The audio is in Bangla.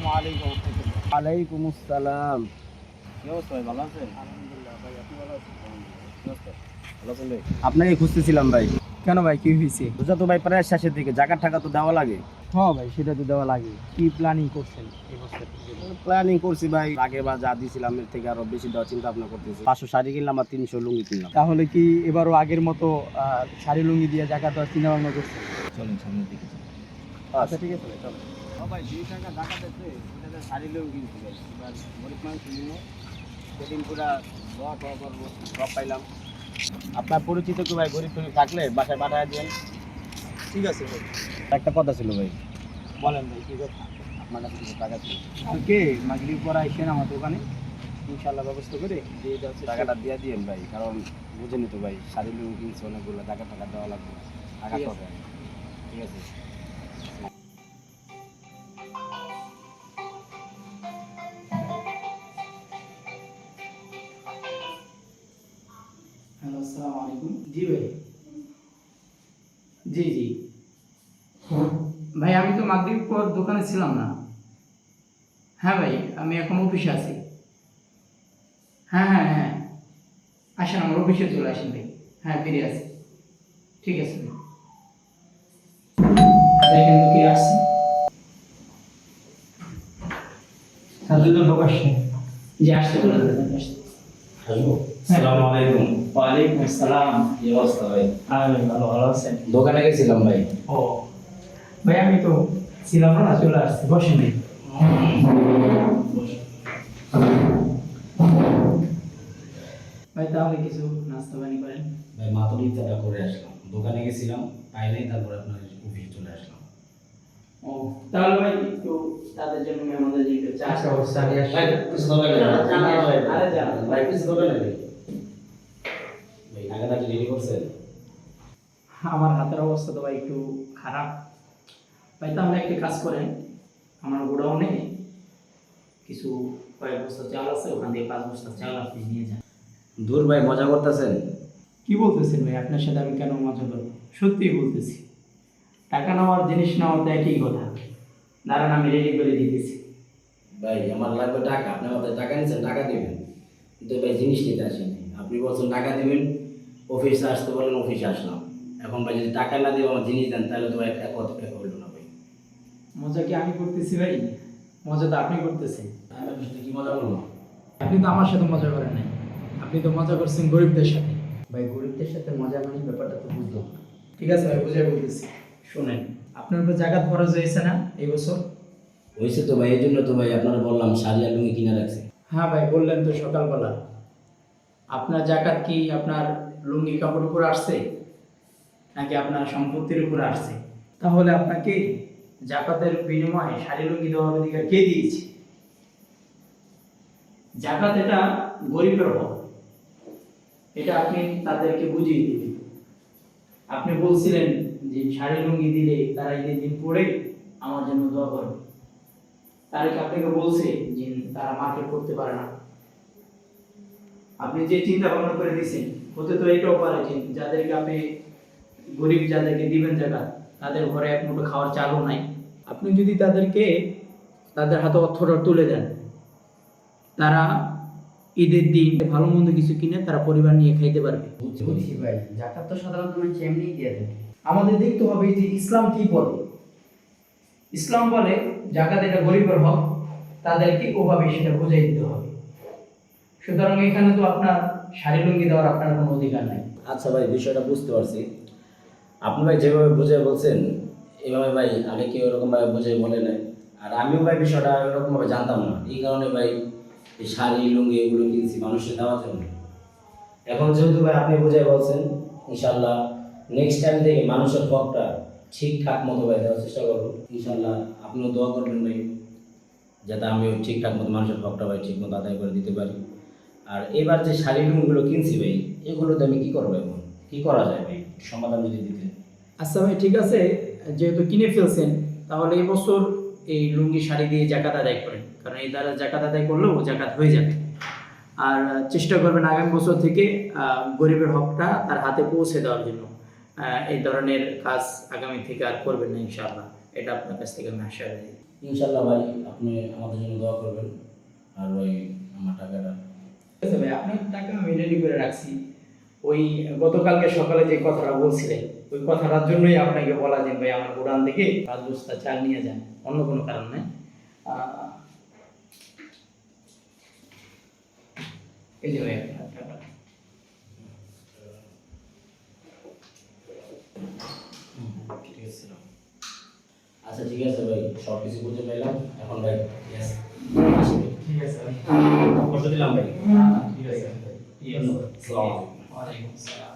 আসসালামু আলাইকুম। আলাইকুম আসসালাম। কি অবস্থা ভাই ভালো আছেন? আলহামদুলিল্লাহ ভাই আপনি ভালো আছেন? ভালো আছেন ভাই? আপনাকে খুঁজতেছিলাম ভাই। কেন ভাই কি হয়েছে? বুঝা তো ভাই প্রায় শেষের দিকে। জায়গার টাকা তো দেওয়া লাগে। হ্যাঁ ভাই সেটা তো দেওয়া লাগে। কি প্ল্যানিং করছেন এই বছর? প্ল্যানিং করছি ভাই আগে বা যা দিয়েছিলাম এর থেকে আরও বেশি দেওয়ার চিন্তা ভাবনা করতেছি। পাঁচশো শাড়ি কিনলাম আর তিনশো লুঙ্গি কিনলাম। তাহলে কি এবারও আগের মতো আহ, শাড়ি লুঙ্গি দিয়ে জায়গা দেওয়ার চিন্তা ভাবনা করছেন? চলুন সামনের দিকে আচ্ছা ঠিক আছে ভাই চলো দুই টাকা এটাতে কিনছি এবার গরিব মানুষ নিয়ে সেদিন পুরা দোয়া টোয়া করব সব পাইলাম। আপনার পরিচিত কি ভাই গরিব টরিব থাকলে বাসায় পাঠায় দিন ঠিক আছে ভাই। একটা কথা ছিল ভাই বলেন ভাই কি কথা? আপনার কাছে কিছু টাকা ছিল? কালকে মাগরিব পর আইসেন আমার দোকানে। ইনশাল্লাহ ব্যবস্থা করে দিয়ে চেষ্টা টাকাটা দিয়ে দিয়েন ভাই কারণ বুঝেনি তো ভাই শাড়ি লুঙ্গি কিনছি অনেকগুলো টাকা টাকা দেওয়া লাগবে টাকা ঠিক আছে। হ্যালো আসসালামু আলাইকুম জি ভাই। জি জি। ভাই আমি তো মাগরিব পর দোকানে ছিলাম না। হ্যাঁ ভাই আমি এখন অফিসে আছি। হ্যাঁ হ্যাঁ হ্যাঁ। আসেন আমার অফিসে চলে আসেন ভাই। হ্যাঁ ফিরে আসি। ঠিক আছে দেখেন তো কি আসছে। তাহলে লোক আসছে। যে আসতে আসতে আসসালামু আলাইকুম ওয়ালাইকুম আসসালাম। কি অবস্থা ভাই? ভালো ভালো আছেন দোকানে গেছিলাম ভাই। ও ভাই আমি তো ছিলাম না চলে আসছি বসেন ভাই। ভাই তাহলে কিছু নাস্তা পানি করেন। ভাই মাত্র ইত্যাটা করে আসলাম। দোকানে গেছিলাম পাই নাই তারপর আপনার অফিসে চলে আসলাম। ও তাহলে ভাই একটু তাদের জন্য আমাদের যে একটু চা ব্যবস্থা নিয়ে আসি ভাই কিছু দোকানে আরে যান। ভাই কিছু দোকানে রেডি করছেন? আমার হাতের অবস্থা তো ভাই একটু খারাপ। ভাই তাহলে একটা কাজ করেন। আমার গোডাউনে কিছু কয়েক বস্তা চাল আছে ওখান থেকে পাঁচ বস্তা চাল আপনি নিয়ে যান। দূর ভাই মজা করতেছেন? কি বলতেছেন ভাই? আপনার সাথে আমি কেন মজা করব? সত্যিই বলতেছি। টাকা নেওয়ার জিনিস নেওয়া তো একই কথা। দাঁড়ান আমি রেডি করে দিতেছি। ভাই আমার লাগবে টাকা। আপনি আমাদের টাকা নিচ্ছেন টাকা দেবেন। কিন্তু ভাই জিনিস নিতে আসেনি আপনি বলছেন টাকা দিবেন। অফিসে আসতে বলেন অফিসে আসলাম। এখন ভাই যদি টাকা না দিয়ে আমার জিনিস দেন তাহলে তো এক এক কথা এক হইল না ভাই। মজা কি আমি করতেছি ভাই? মজা তো আপনি করতেছেন। আমি আপনার সাথে কি মজা করব? আপনি তো আমার সাথে মজা করেন নাই। আপনি তো মজা করছেন গরিবদের সাথে। ভাই গরিবদের সাথে মজা মানে ব্যাপারটা তো বুঝলো। ঠিক আছে ভাই বুঝে বলতেছি। শোনেন। আপনার উপর জায়গা খরচ হয়েছে না এই বছর? হয়েছে তো ভাই এই জন্য তো ভাই আপনারা বললাম আর লুঙ্গি কিনে রাখছে। হ্যাঁ ভাই বললেন তো সকালবেলা। আপনার জাকাত কি আপনার লুঙ্গি কাপড় উপর আসছে? নাকি আপনার সম্পত্তির উপর আসছে? তাহলে আপনাকে জাকাতের বিনিময়ে শাড়ি, লুঙ্গি দেওয়ার অধিকার কে দিয়েছে? জাকাত এটা গরিবের হক। এটা আপনি তাদেরকে বুঝিয়ে দিবেন। আপনি বলছিলেন যে শাড়ি, লুঙ্গি দিলে তারা ঈদের দিন পরে আমার জন্য দোয়া করবে। তারা আপনাকে বলছে যে তারা মার্কেট করতে পারে না। আপনি যে চিন্তা ভাবনা করে দিচ্ছেন হতে তো এটাও পারে যে যাদেরকে আপনি গরিব, যাদেরকে দিবেন জায়গা তাদের ঘরে এক মুঠো খাওয়ার চালও নাই। আপনি যদি তাদেরকে, তাদের হাতে অর্থটা তুলে দেন, তারা ঈদের দিন ভালো মন্দ কিছু কিনে তারা পরিবার নিয়ে খাইতে পারবে। বুঝছি ভাই। জাকাত তো সাধারণত মানুষ এমনিই দিয়ে দেয় আমাদের দেখতে হবে যে ইসলাম কি বলে। ইসলাম বলে, জাকাত এটা গরিবের হক, তাদেরকে ওভাবে সেটা বুঝাই দিতে হবে। সুতরাং এখানে তো আপনার শাড়ি লুঙ্গি দেওয়ার আপনার কোনো অধিকার নাই। আচ্ছা ভাই, বিষয়টা বুঝতে পারছি। আপনি ভাই যেভাবে বুঝে বলছেন, এভাবে ভাই আগে কেউ এরকমভাবে বুঝে বলে নাই। আর আমিও ভাই বিষয়টা এরকমভাবে জানতাম না। এই কারণে ভাই এই শাড়ি, লুঙ্গি এগুলো কিনছি মানুষের দেওয়ার জন্য। এখন যেহেতু ভাই আপনি বুঝে বলছেন ইনশাল্লাহ নেক্সট টাইম থেকে মানুষের হকটা ঠিকঠাক মতো ভাই দেওয়ার চেষ্টা করব। ইনশাল্লাহ আপনিও দোয়া করবেন ভাই, যাতে আমিও ঠিকঠাক মতো মানুষের হকটা ভাই ঠিক মতো আদায় করে দিতে পারি। আর এবার যে শাড়ি লুঙ্গিগুলো কিনছি ভাই এগুলোতে আমি কি করব এখন? কি করা যায় ভাই? সমাধান যদি দিতে আচ্ছা ভাই ঠিক আছে। যেহেতু কিনে ফেলছেন তাহলে এই বছর এই লুঙ্গি শাড়ি দিয়ে জাকাত আদায় করেন। কারণ এই দ্বারা জাকাত আদায় করলেও জাকাত হয়ে যাবে। আর চেষ্টা করবেন আগামী বছর থেকে গরিবের হকটা তার হাতে পৌঁছে দেওয়ার জন্য। এই ধরনের কাজ আগামী থেকে আর করবেন না ইনশাআল্লাহ। এটা আপনার কাছ থেকে আমি আশা রাখি। ইনশাল্লাহ ভাই আপনি আমাদের জন্য দোয়া করবেন। আর ওই আমার টাকাটা আছে ভাই, আপনার টাকা আমি রেডি করে রাখছি। ওই গতকালকে সকালে যে কথাটা বলছিলেন, ওই কথাটার জন্যই আপনাকে বলা যে, ভাই, আমার গোডান থেকে পাঁচ বস্তা চাল নিয়ে যান, অন্য কোনো কারণ নাই। এই যে ভাই আচ্ছা ঠিক আছে, ভাই সব কিছু বুঝে পেলাম এখন, ভাই। ঠিক আছে স্যার কষ্ট দিলাম ভাই। ঠিক আছে ধন্যবাদ। আসসালাম